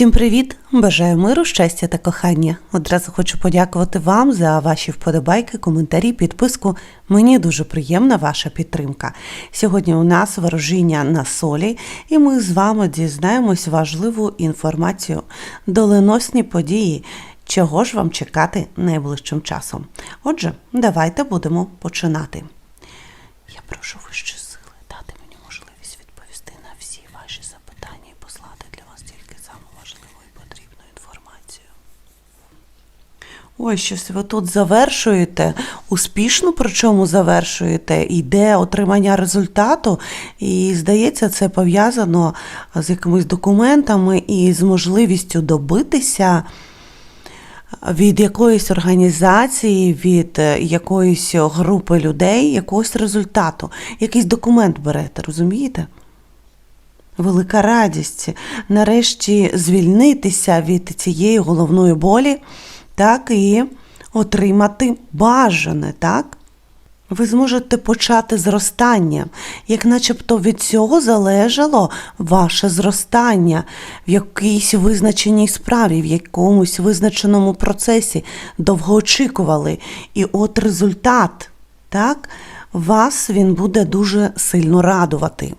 Всім привіт! Бажаю миру, щастя та кохання. Одразу хочу подякувати вам за ваші вподобайки, коментарі, підписку. Мені дуже приємна ваша підтримка. Сьогодні у нас ворожіння на солі, і ми з вами дізнаємось важливу інформацію, доленосні події. Чого ж вам чекати найближчим часом? Отже, давайте будемо починати. Я прошу вищі сили дати мені можливість відповісти на всі ваші запитання і послати для вас тільки саму важливу і потрібну інформацію. Ой, щось ви тут завершуєте, успішно причому завершуєте, йде отримання результату, і здається, це пов'язано з якимись документами і з можливістю добитися від якоїсь організації, від якоїсь групи людей, якогось результату. Якийсь документ берете, розумієте? Велика радість нарешті звільнитися від цієї головної болі, так і отримати бажане, так? Ви зможете почати зростання, як начебто від цього залежало ваше зростання в якійсь визначеній справі, в якомусь визначеному процесі довго очікували. І от результат, так, вас він буде дуже сильно радувати.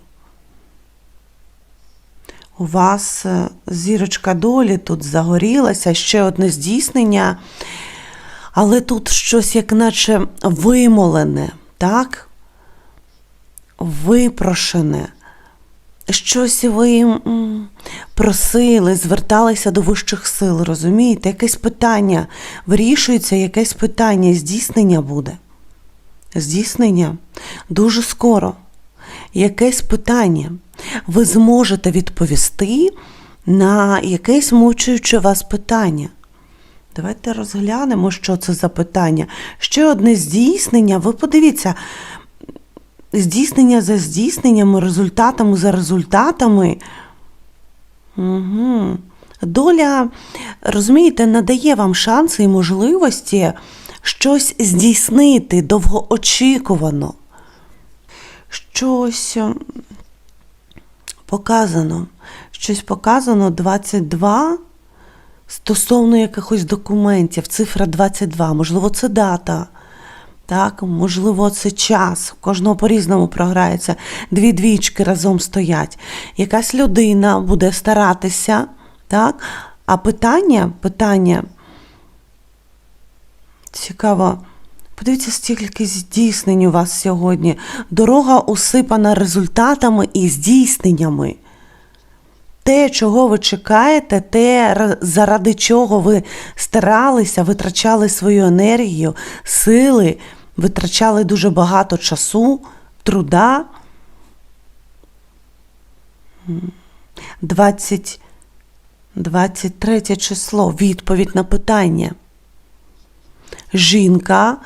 У вас е, зірочка долі тут загорілася, ще одне здійснення. Але тут щось, як наче вимолене, так? Випрошене. Щось ви просили, зверталися до вищих сил, розумієте? Якесь питання вирішується, якесь питання, здійснення буде. Здійснення дуже скоро. Якесь питання ви зможете відповісти на якесь мучуюче вас питання. Давайте розглянемо, що це за питання. Ще одне здійснення. Ви подивіться, здійснення за здійсненнями, результатами за результатами. Угу. Доля, розумієте, надає вам шанси і можливості щось здійснити довгоочікувано. Щось показано. Щось показано 22 стосовно якихось документів, цифра 22, можливо, це дата. Так, можливо, це час. Кожного по-різному програється. Дві двічки разом стоять. Якась людина буде старатися, так? А питання, питання цікаво. Подивіться, стільки здійснень у вас сьогодні. Дорога усипана результатами і здійсненнями. Те, чого ви чекаєте, те, заради чого ви старалися, витрачали свою енергію, сили, витрачали дуже багато часу, труда. 20, 23 число. Відповідь на питання. Жінка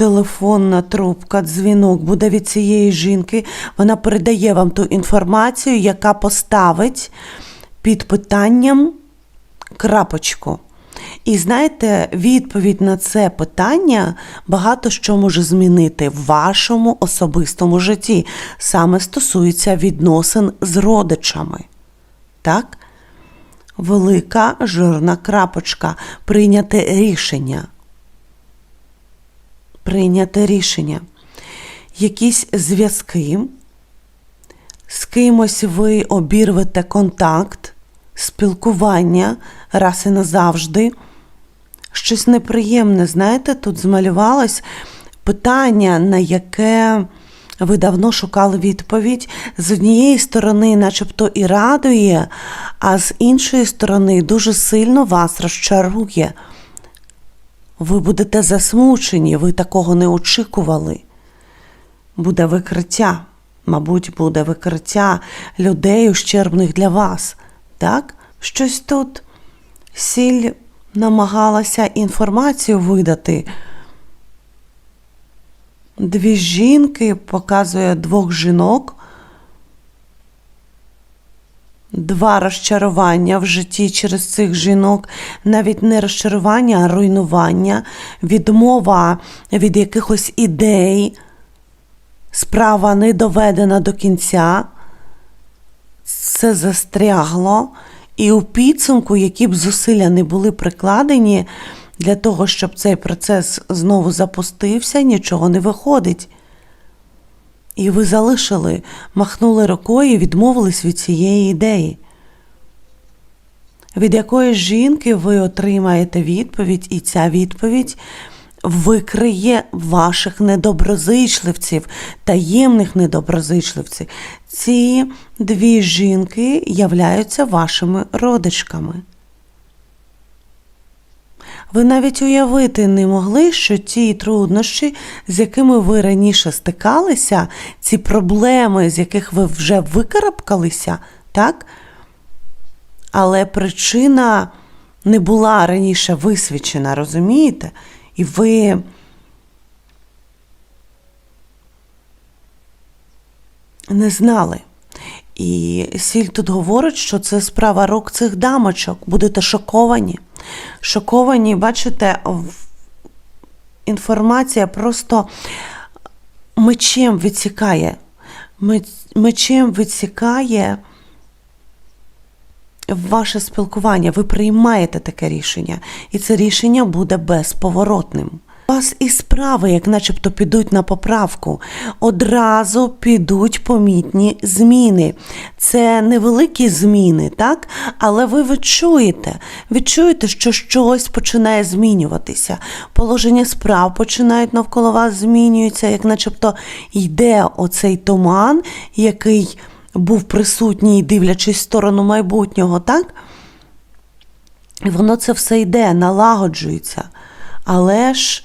телефонна трубка, дзвінок буде від цієї жінки. Вона передає вам ту інформацію, яка поставить під питанням крапочку. І знаєте, відповідь на це питання багато що може змінити в вашому особистому житті. Саме стосується відносин з родичами. Так? Велика жирна крапочка. Прийняти рішення прийняти рішення. Якісь зв'язки, з кимось ви обірвете контакт, спілкування раз і назавжди. Щось неприємне, знаєте, тут змалювалось питання, на яке ви давно шукали відповідь. З однієї сторони, начебто і радує, а з іншої сторони, дуже сильно вас розчарує. Ви будете засмучені, ви такого не очікували. Буде викриття, мабуть, буде викриття людей, ущербних для вас. Так? Щось тут сіль намагалася інформацію видати. Дві жінки показує двох жінок. Два розчарування в житті через цих жінок, навіть не розчарування, а руйнування, відмова від якихось ідей, справа не доведена до кінця, це застрягло, І у підсумку, які б зусилля не були прикладені для того, щоб цей процес знову запустився, нічого не виходить. І ви залишили, махнули рукою і відмовились від цієї ідеї. Від якої жінки ви отримаєте відповідь, і ця відповідь викриє ваших недоброзичливців, таємних недоброзичливців. Ці дві жінки являються вашими родичками. Ви навіть уявити не могли, що ті труднощі, з якими ви раніше стикалися, ці проблеми, з яких ви вже викарабкалися, так? Але причина не була раніше висвічена, розумієте? І ви не знали. І Сіль тут говорить, що це справа рук цих дамочок. Будете шоковані. Шоковані, бачите, інформація просто мечем відсікає. Мечем відсікає ваше спілкування. Ви приймаєте таке рішення, і це рішення буде безповоротним. Вас і справи, як начебто, підуть на поправку. Одразу підуть помітні зміни. Це невеликі зміни, так? Але ви відчуєте, відчуєте, що щось починає змінюватися. Положення справ починають навколо вас змінюються, як начебто йде оцей туман, який був присутній, дивлячись в сторону майбутнього, так? І воно це все йде, налагоджується. Але ж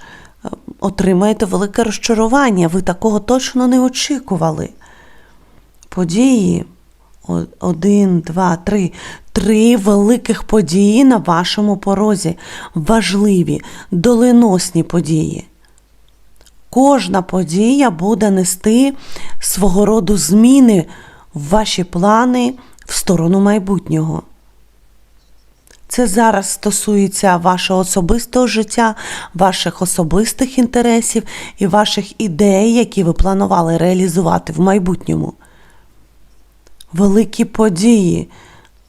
отримаєте велике розчарування. Ви такого точно не очікували. Події. Один, два, три. Три великих події на вашому порозі. Важливі, доленосні події. Кожна подія буде нести свого роду зміни в ваші плани в сторону майбутнього. Це зараз стосується вашого особистого життя, ваших особистих інтересів і ваших ідей, які ви планували реалізувати в майбутньому. Великі події.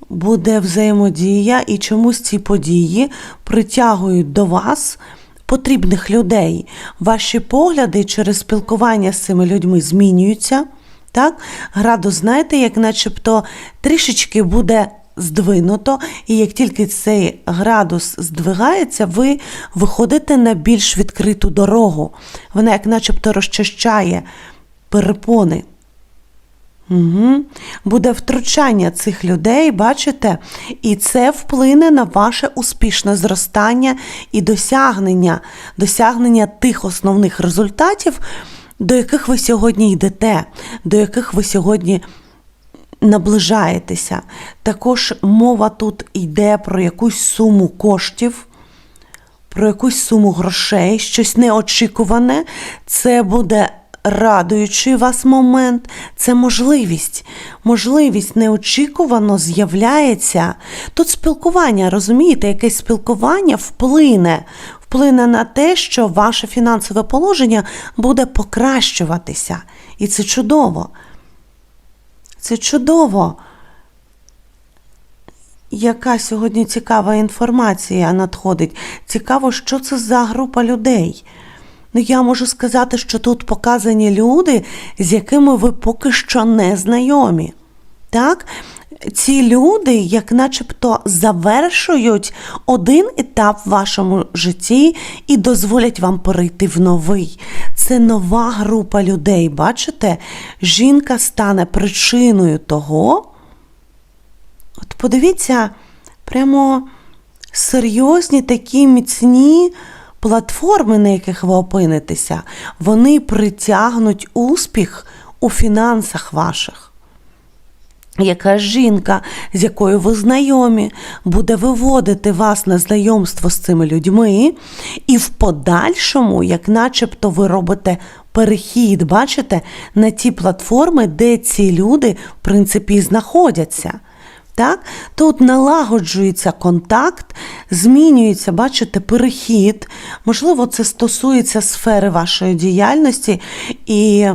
Буде взаємодія, і чомусь ці події притягують до вас потрібних людей. Ваші погляди через спілкування з цими людьми змінюються. Так? Градус, знаєте, як начебто трішечки буде здвинуто, і як тільки цей градус здвигається, ви виходите на більш відкриту дорогу. Вона, як начебто, розчищає перепони. Угу. Буде втручання цих людей, бачите? І це вплине на ваше успішне зростання і досягнення, досягнення тих основних результатів, до яких ви сьогодні йдете, до яких ви сьогодні наближаєтеся. Також мова тут йде про якусь суму коштів. Про якусь суму грошей, щось неочікуване, це буде радуючий вас момент, це можливість. Можливість неочікувано з'являється. Тут спілкування, розумієте, якесь спілкування вплине, вплине на те, що ваше фінансове положення буде покращуватися. І це чудово. Це чудово. Яка сьогодні цікава інформація надходить? Цікаво, що це за група людей. Ну, я можу сказати, що тут показані люди, з якими ви поки що не знайомі. Так? Ці люди, як начебто, завершують один етап в вашому житті і дозволять вам перейти в новий. Це нова група людей. Бачите? Жінка стане причиною того. От подивіться, прямо серйозні такі міцні платформи, на яких ви опинитеся, вони притягнуть успіх у фінансах ваших. Яка жінка, з якою ви знайомі, буде виводити вас на знайомство з цими людьми, і в подальшому, як начебто ви робите перехід, бачите, на ті платформи, де ці люди, в принципі, знаходяться. Так? Тут налагоджується контакт, змінюється, бачите, перехід. Можливо, це стосується сфери вашої діяльності, і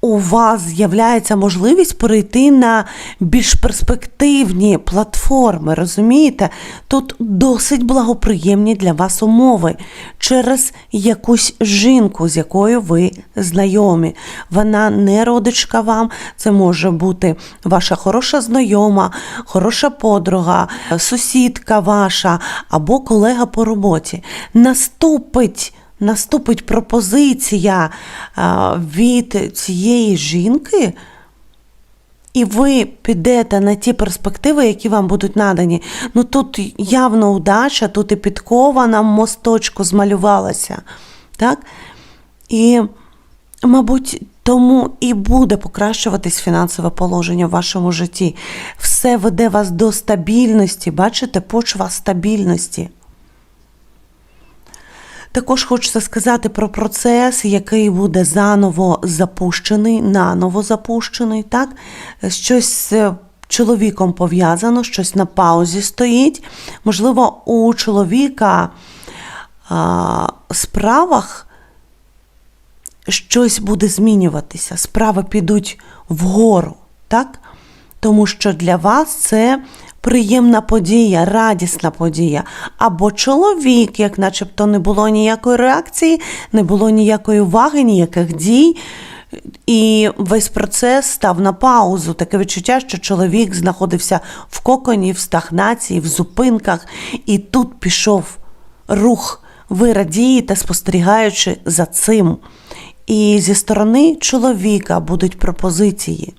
у вас з'являється можливість перейти на більш перспективні платформи, розумієте? Тут досить благоприємні для вас умови через якусь жінку, з якою ви знайомі. Вона не родичка вам, це може бути ваша хороша знайома, хороша подруга, сусідка ваша або колега по роботі. Наступить наступить пропозиція від цієї жінки, і ви підете на ті перспективи, які вам будуть надані. Ну тут явно удача, тут і підкова на мосточку змалювалася. Так? І, мабуть, тому і буде покращуватись фінансове положення в вашому житті. Все веде вас до стабільності, бачите, почва стабільності. Також хочеться сказати про процес, який буде заново запущений, наново запущений. Так? Щось з чоловіком пов'язано, щось на паузі стоїть. Можливо, у чоловіка а, справах щось буде змінюватися, справи підуть вгору. Так? Тому що для вас це приємна подія, радісна подія. Або чоловік, як начебто не було ніякої реакції, не було ніякої уваги, ніяких дій. І весь процес став на паузу. Таке відчуття, що чоловік знаходився в коконі, в стагнації, в зупинках, і тут пішов рух. Ви радієте, спостерігаючи за цим. І зі сторони чоловіка будуть пропозиції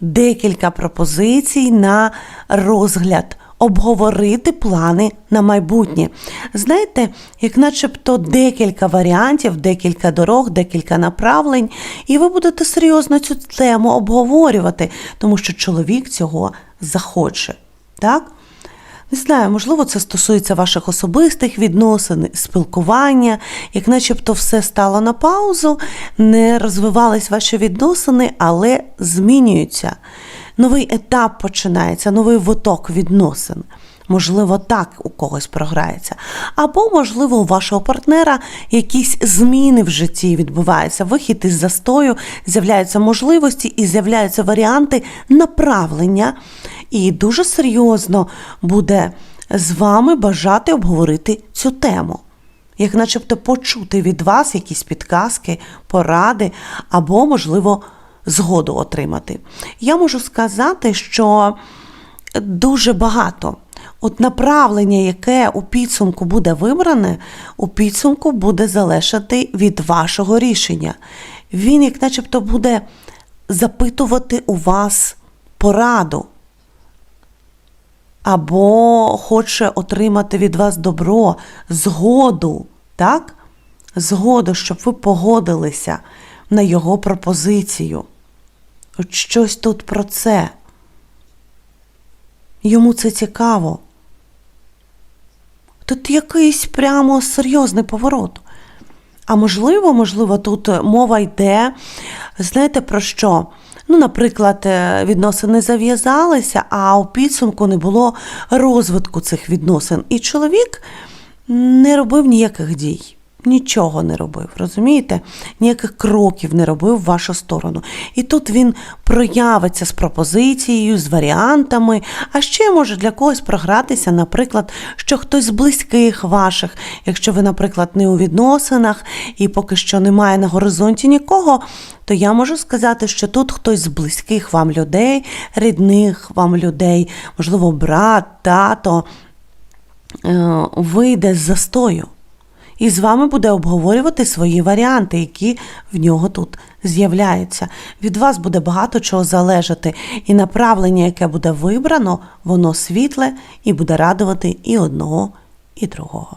декілька пропозицій на розгляд, обговорити плани на майбутнє. Знаєте, як начебто декілька варіантів, декілька дорог, декілька направлень, і ви будете серйозно цю тему обговорювати, тому що чоловік цього захоче. Так? Не знаю, можливо, це стосується ваших особистих відносин, спілкування, як начебто все стало на паузу, не розвивались ваші відносини, але змінюються. Новий етап починається, новий виток відносин. Можливо, так у когось програється. Або, можливо, у вашого партнера якісь зміни в житті відбуваються, вихід із застою, з'являються можливості і з'являються варіанти направлення. І дуже серйозно буде з вами бажати обговорити цю тему. Як начебто почути від вас якісь підказки, поради, або, можливо, згоду отримати. Я можу сказати, що дуже багато. От направлення, яке у підсумку буде вибране, у підсумку буде залежати від вашого рішення. Він, як начебто, буде запитувати у вас пораду. Або хоче отримати від вас добро, згоду, так? Згоду, щоб ви погодилися на його пропозицію. От щось тут про це. Йому це цікаво. Тут якийсь прямо серйозний поворот. А можливо, можливо, тут мова йде, знаєте про що? Ну, наприклад, е, відносини зав'язалися, а у підсумку не було розвитку цих відносин. І чоловік не робив ніяких дій нічого не робив, розумієте? Ніяких кроків не робив в вашу сторону. І тут він проявиться з пропозицією, з варіантами, а ще може для когось програтися, наприклад, що хтось з близьких ваших, якщо ви, наприклад, не у відносинах і поки що немає на горизонті нікого. То я можу сказати, що тут хтось з близьких вам людей, рідних вам людей, можливо, брат, тато, е, вийде з застою і з вами буде обговорювати свої варіанти, які в нього тут з'являються. Від вас буде багато чого залежати, і направлення, яке буде вибрано, воно світле і буде радувати і одного, і другого.